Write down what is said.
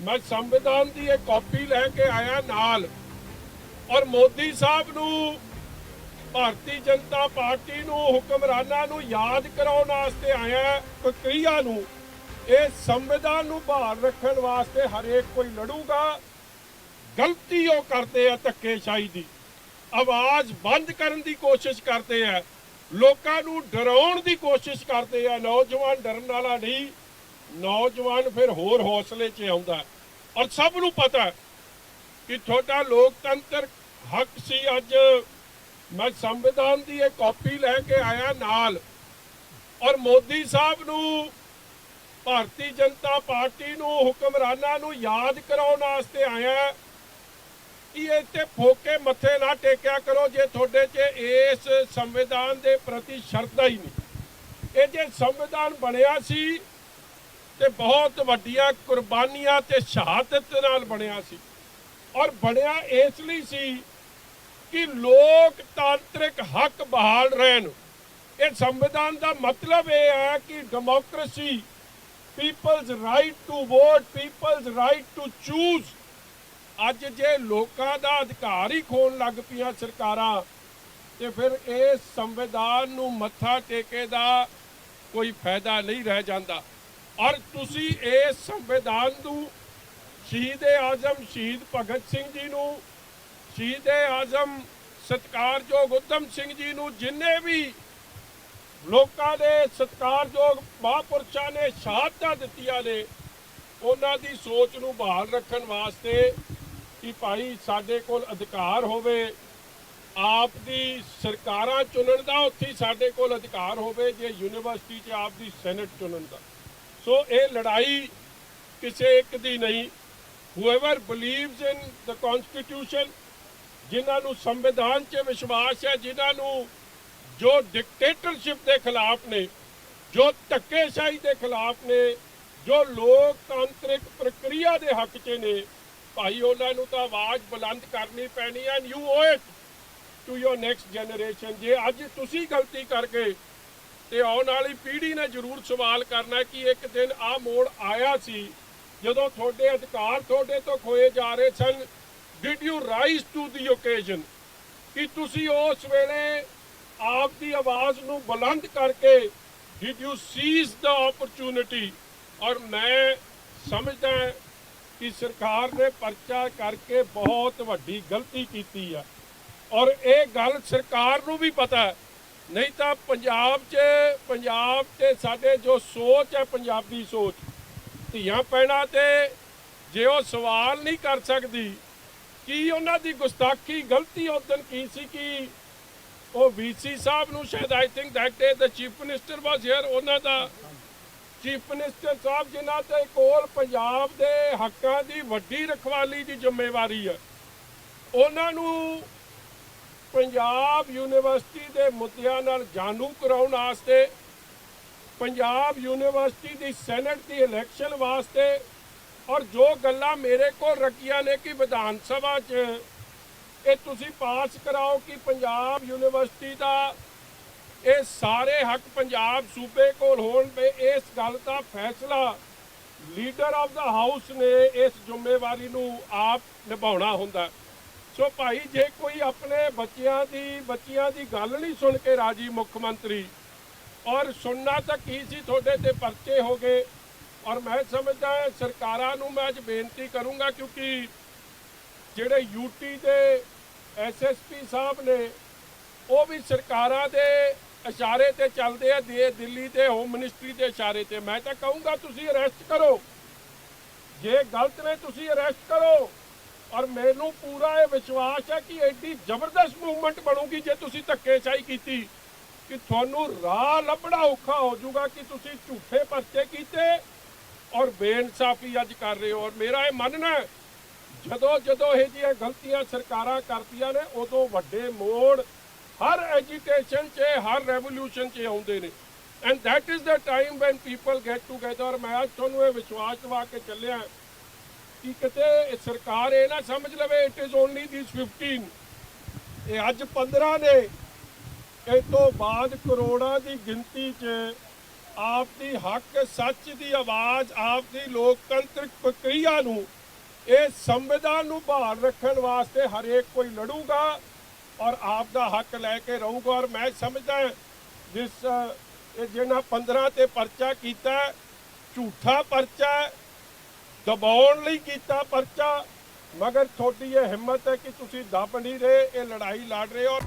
ਮੈਂ ਸੰਵਿਧਾਨ ਦੀ ਇਹ ਕਾਪੀ ਲੈ ਕੇ ਆਇਆ ਨਾਲ। ਔਰ ਮੋਦੀ ਸਾਹਿਬ ਨੂੰ, ਭਾਰਤੀ ਜਨਤਾ ਪਾਰਟੀ ਨੂੰ, ਹੁਕਮਰਾਨਾਂ ਨੂੰ ਯਾਦ ਕਰਾਉਣ ਵਾਸਤੇ ਆਇਆ ਪ੍ਰਕਿਰਿਆ ਨੂੰ, ਇਹ ਸੰਵਿਧਾਨ ਨੂੰ ਬਹਾਲ ਰੱਖਣ ਵਾਸਤੇ ਹਰੇਕ ਕੋਈ ਲੜੂਗਾ। ਗਲਤੀ ਉਹ ਕਰਦੇ ਆ ਧੱਕੇਸ਼ਾਹੀ ਦੀ। ਆਵਾਜ਼ ਬੰਦ ਕਰਨ ਦੀ ਕੋਸ਼ਿਸ਼ ਕਰਦੇ ਆ। ਲੋਕਾਂ ਨੂੰ ਡਰਾਉਣ ਦੀ ਕੋਸ਼ਿਸ਼ ਕਰਦੇ ਆ। ਨੌਜਵਾਨ ਡਰਨ ਵਾਲਾ ਨਹੀਂ। ਨੌਜਵਾਨ ਫਿਰ ਹੋਰ ਹੌਸਲੇ 'ਚ ਆਉਂਦਾ ਔਰ ਸਭ ਨੂੰ ਪਤਾ ਕਿ ਤੁਹਾਡਾ ਲੋਕਤੰਤਰ ਹੱਕ ਸੀ। ਅੱਜ ਮੈਂ ਸੰਵਿਧਾਨ ਦੀ ਇਹ ਕਾਪੀ ਲੈ ਕੇ ਆਇਆ ਨਾਲ। ਔਰ ਮੋਦੀ ਸਾਹਿਬ ਨੂੰ, ਭਾਰਤੀ ਜਨਤਾ ਪਾਰਟੀ ਨੂੰ, ਹੁਕਮਰਾਨਾਂ ਨੂੰ ਯਾਦ ਕਰਾਉਣ ਵਾਸਤੇ ਆਇਆ ਕਿ ਇੱਥੇ ਫੋਕੇ ਮੱਥੇ ਨਾ ਟੇਕਿਆ ਕਰੋ ਜੇ ਤੁਹਾਡੇ 'ਚ ਇਸ ਸੰਵਿਧਾਨ ਦੇ ਪ੍ਰਤੀ ਸ਼ਰਧਾ ਹੀ ਨਹੀਂ। ਇਹ ਜੇ ਸੰਵਿਧਾਨ ਬਣਿਆ ਸੀ ਤੇ ਬਹੁਤ ਵੱਡੀਆਂ ਕੁਰਬਾਨੀਆਂ ਤੇ ਸ਼ਹਾਦਤ ਨਾਲ ਬਣਿਆ ਸੀ। ਔਰ ਬਣਿਆ ਇਸ ਲਈ ਸੀ ਕਿ ਲੋਕਤਾਂਤਰਿਕ ਹੱਕ ਬਹਾਲ ਰਹਿਣ। ਇਹ ਸੰਵਿਧਾਨ ਦਾ ਮਤਲਬ ਇਹ ਹੈ ਕਿ democracy people's right to vote people's right to choose ਅੱਜ ਜੇ ਲੋਕਾਂ ਦਾ ਅਧਿਕਾਰ ਹੀ ਖੋਣ ਲੱਗ ਪਈਆਂ ਸਰਕਾਰਾਂ, ਤੇ ਫਿਰ ਇਸ ਸੰਵਿਧਾਨ ਨੂੰ ਮੱਥਾ ਟੇਕੇ ਦਾ ਕੋਈ ਫਾਇਦਾ ਨਹੀਂ ਰਹਿ ਜਾਂਦਾ। ਔਰ ਤੁਸੀਂ ਇਸ ਸੰਵਿਧਾਨ ਨੂੰ ਸ਼ਹੀਦ ਆਜ਼ਮ ਸ਼ਹੀਦ ਭਗਤ ਸਿੰਘ ਜੀ ਨੂੰ, ਸ਼ਹੀਦ ਆਜ਼ਮ ਸਤਿਕਾਰਯੋਗ ਉਤਮ ਸਿੰਘ ਜੀ ਨੂੰ, ਜਿੰਨੇ ਵੀ ਲੋਕਾਂ ਦੇ ਸਤਿਕਾਰਯੋਗ ਮਹਾਂਪੁਰਸ਼ਾਂ ਨੇ ਸ਼ਹਾਦਤਾਂ ਦਿੱਤੀਆਂ ਨੇ, ਉਹਨਾਂ ਦੀ ਸੋਚ ਨੂੰ ਬਹਾਲ ਰੱਖਣ ਵਾਸਤੇ ਕਿ ਭਾਈ ਸਾਡੇ ਕੋਲ ਅਧਿਕਾਰ ਹੋਵੇ, ਆਪ ਦੀ ਸਰਕਾਰਾਂ ਚੁਣਨ ਦਾ, ਉੱਥੇ ਸਾਡੇ ਕੋਲ ਅਧਿਕਾਰ ਹੋਵੇ, ਜੇ ਯੂਨੀਵਰਸਿਟੀ 'ਚ ਆਪ ਦੀ ਸੈਨੇਟ ਚੁਣਨ ਦਾ। ਸੋ ਇਹ ਲੜਾਈ ਕਿਸੇ ਇੱਕ ਦੀ ਨਹੀਂ। Whoever believes ਇਨ ਦ constitution, ਜਿਨ੍ਹਾਂ ਨੂੰ ਸੰਵਿਧਾਨ 'ਚ ਵਿਸ਼ਵਾਸ ਹੈ, ਜਿਨ੍ਹਾਂ ਨੂੰ ਜੋ ਡਿਕਟੇਟਰਸ਼ਿਪ ਦੇ ਖਿਲਾਫ ਨੇ, ਜੋ ਧੱਕੇਸ਼ਾਹੀ ਦੇ ਖਿਲਾਫ ਨੇ, ਜੋ ਲੋਕਤਾਂਤਰਿਕ ਪ੍ਰਕਿਰਿਆ ਦੇ ਹੱਕ 'ਚ ਨੇ, ਭਾਈ ਉਹਨਾਂ ਨੂੰ ਤਾਂ ਆਵਾਜ਼ ਬੁਲੰਦ ਕਰਨੀ ਪੈਣੀ and you owe it to your next generation ਜੇ ਅੱਜ ਤੁਸੀਂ ਗਲਤੀ ਕਰਕੇ ਤੇ ਆਉਣ ਵਾਲੀ ਪੀੜ੍ਹੀ ਨੇ ਜ਼ਰੂਰ ਸਵਾਲ ਕਰਨਾ ਕਿ ਇੱਕ ਦਿਨ ਆ ਮੋੜ ਆਇਆ ਸੀ, ਜਦੋਂ ਤੁਹਾਡੇ ਅਧਿਕਾਰ ਤੁਹਾਡੇ ਤੋਂ ਖੋਏ ਜਾ ਰਹੇ ਸਨ did you rise to the occasion ਕਿ ਤੁਸੀਂ ਉਸ ਵੇਲੇ ਆਪ ਦੀ ਆਵਾਜ਼ ਨੂੰ ਬੁਲੰਦ ਕਰਕੇ did you seize the opportunity ਔਰ ਮੈਂ ਸਮਝਦਾ ਕਿ ਸਰਕਾਰ ਨੇ ਪਰਚਾ ਕਰਕੇ ਬਹੁਤ ਵੱਡੀ ਗਲਤੀ ਕੀਤੀ ਆ। ਔਰ ਇਹ ਗੱਲ ਸਰਕਾਰ ਨੂੰ ਵੀ ਪਤਾ ਹੈ ਨਹੀਂ ਤਾਂ ਪੰਜਾਬ 'ਚ ਪੰਜਾਬ 'ਚ ਸਾਡੇ ਜੋ ਸੋਚ ਹੈ, ਪੰਜਾਬੀ ਸੋਚ, ਧੀਆਂ ਪੈਣਾ ਤੇ ਜੇ ਉਹ ਸਵਾਲ ਨਹੀਂ ਕਰ ਸਕਦੀ, ਕੀ ਉਹਨਾਂ ਦੀ ਗੁਸਤਾਖੀ ਗਲਤੀ ਉਦੋਂ ਕੀ ਸੀ ਕਿ ਉਹ ਵੀਸੀ ਸਾਹਿਬ ਨੂੰ ਸ਼ਾਇਦ I think that day the chief minister was here ਉਹਨਾਂ ਦਾ ਚੀਫ ਮਿਨਿਸਟਰ ਸਾਹਿਬ ਜਿਨ੍ਹਾਂ ਤੇ ਕੋਲ ਪੰਜਾਬ ਦੇ ਹੱਕਾਂ ਦੀ ਵੱਡੀ ਰਖਵਾਲੀ ਦੀ ਜ਼ਿੰਮੇਵਾਰੀ ਹੈ, ਉਹਨਾਂ ਨੂੰ ਪੰਜਾਬ ਯੂਨੀਵਰਸਿਟੀ ਦੇ ਮੁੱਦਿਆਂ ਨਾਲ ਜਾਣੂ ਕਰਾਉਣ ਵਾਸਤੇ, ਪੰਜਾਬ ਯੂਨੀਵਰਸਿਟੀ ਦੀ ਸੈਨੇਟ ਦੀ ਇਲੈਕਸ਼ਨ ਵਾਸਤੇ ਔਰ ਜੋ ਗੱਲਾਂ ਮੇਰੇ ਕੋਲ ਰੱਖੀਆਂ ਨੇ ਕਿ ਵਿਧਾਨ ਸਭਾ 'ਚ, ਇਹ ਤੁਸੀਂ ਪਾਸ ਕਰਾਓ ਕਿ ਪੰਜਾਬ ਯੂਨੀਵਰਸਿਟੀ ਦਾ ਇਹ ਸਾਰੇ ਹੱਕ ਪੰਜਾਬ ਸੂਬੇ ਕੋਲ ਹੋਣ ਤੇ ਇਸ ਗੱਲ ਦਾ ਫੈਸਲਾ ਲੀਡਰ ਆਫ ਦਾ ਹਾਊਸ ਨੇ ਇਸ ਜ਼ਿੰਮੇਵਾਰੀ ਨੂੰ ਆਪ ਨਿਭਾਉਣਾ ਹੁੰਦਾ। ਸੋ ਭਾਈ, ਜੇ ਕੋਈ ਆਪਣੇ ਬੱਚਿਆਂ ਦੀ ਬੱਚਿਆਂ ਦੀ ਗੱਲ ਨਹੀਂ ਸੁਣ ਕੇ ਰਾਜੀ ਮੁੱਖ ਮੰਤਰੀ, ਔਰ ਸੁਣਨਾ ਤਾਂ ਕੀ ਸੀ ਤੁਹਾਡੇ ਤੇ ਪਰਚੇ ਹੋ ਗਏ, ਔਰ ਮੈਂ ਸਮਝਦਾ ਸਰਕਾਰਾਂ ਨੂੰ ਮੈਂ ਅੱਜ ਬੇਨਤੀ ਕਰੂੰਗਾ ਕਿਉਂਕਿ ਜਿਹੜੇ ਯੂਟੀ ਦੇ ਐਸਐਸਪੀ ਸਾਹਿਬ ਨੇ, ਉਹ ਵੀ ਸਰਕਾਰਾਂ ਦੇ ਇਸ਼ਾਰੇ ਤੇ ਚੱਲਦੇ ਆ, ਦੇ ਦਿੱਲੀ ਦੇ ਹੋਮ ਮਿਨਿਸਟਰੀ ਦੇ ਇਸ਼ਾਰੇ ਤੇ। ਮੈਂ ਤਾਂ ਕਹੂੰਗਾ ਤੁਸੀਂ ਅਰੈਸਟ ਕਰੋ। ਜੇ ਗਲਤ ਨੇ ਤੁਸੀਂ ਅਰੈਸਟ ਕਰੋ। ਔਰ ਮੈਨੂੰ ਪੂਰਾ ਇਹ ਵਿਸ਼ਵਾਸ ਹੈ ਕਿ ਐਡੀ ਜ਼ਬਰਦਸਤ ਮੂਵਮੈਂਟ ਬਣੂਗੀ ਜੇ ਤੁਸੀਂ ਧੱਕੇਸ਼ਾਹੀ ਕੀਤੀ, ਕਿ ਤੁਹਾਨੂੰ ਰਾਹ ਲੱਭਣਾ ਔਖਾ ਹੋ ਜਾਊਗਾ ਕਿ ਤੁਸੀਂ ਝੂਠੇ ਪਰਚੇ ਕੀਤੇ ਔਰ ਬੇਇਨਸਾਫੀ ਅੱਜ ਕਰ ਰਹੇ ਹੋ। ਔਰ ਮੇਰਾ ਇਹ ਮੰਨਣਾ ਜਦੋਂ ਜਦੋਂ ਇਹ ਜਿਹੀਆਂ ਗਲਤੀਆਂ ਸਰਕਾਰਾਂ ਕਰਦੀਆਂ ਨੇ, ਉਦੋਂ ਵੱਡੇ ਮੋੜ ਹਰ ਐਜੀਟੇਸ਼ਨ 'ਚ, ਹਰ ਰੈਵੋਲੂਸ਼ਨ 'ਚ ਆਉਂਦੇ ਨੇ। And that is the time when people get together ਮੈਂ ਅੱਜ ਤੁਹਾਨੂੰ ਇਹ ਵਿਸ਼ਵਾਸ ਦਿਵਾ ਕੇ ਚੱਲਿਆ। ਕਿ ਕਿਤੇ ਸਰਕਾਰ ਇਹ ਨਾ ਸਮਝ ਲਵੇ ਇਟ ਇਜ਼ ਓਨਲੀ ਥੀਸ 15 ਇਹ ਅੱਜ 15 ਨੇ। ਇਹ ਤੋਂ ਬਾਅਦ ਕਰੋੜਾਂ ਦੀ ਗਿਣਤੀ 'ਚ ਆਪ ਦੀ ਹੱਕ, ਸੱਚ ਦੀ ਆਵਾਜ਼ ਆਪ ਦੀ ਲੋਕਤੰਤਰਿਕ ਪ੍ਰਕਿਰਿਆ ਨੂੰ, ਇਹ ਸੰਵਿਧਾਨ ਨੂੰ ਬਹਾਲ ਰੱਖਣ ਵਾਸਤੇ ਹਰੇਕ ਕੋਈ ਲੜੂਗਾ ਔਰ ਆਪ ਦਾ ਹੱਕ ਲੈ ਕੇ ਰਹੂਗਾ। ਔਰ ਮੈਂ ਸਮਝਦਾ ਜਿਸ, ਇਹ ਜਿਹਨਾਂ 15 ਤੇ ਪਰਚਾ ਕੀਤਾ, ਝੂਠਾ ਪਰਚਾ ਦਬਾਉਣ ਲਈ ਕੀਤਾ ਪਰਚਾ, ਮਗਰ ਤੁਹਾਡੀ ਇਹ ਹਿੰਮਤ ਹੈ ਕਿ ਤੁਸੀਂ ਦੱਬ ਨਹੀਂ ਰਹੇ, ਇਹ ਲੜਾਈ ਲੜ ਰਹੇ ਹੋ।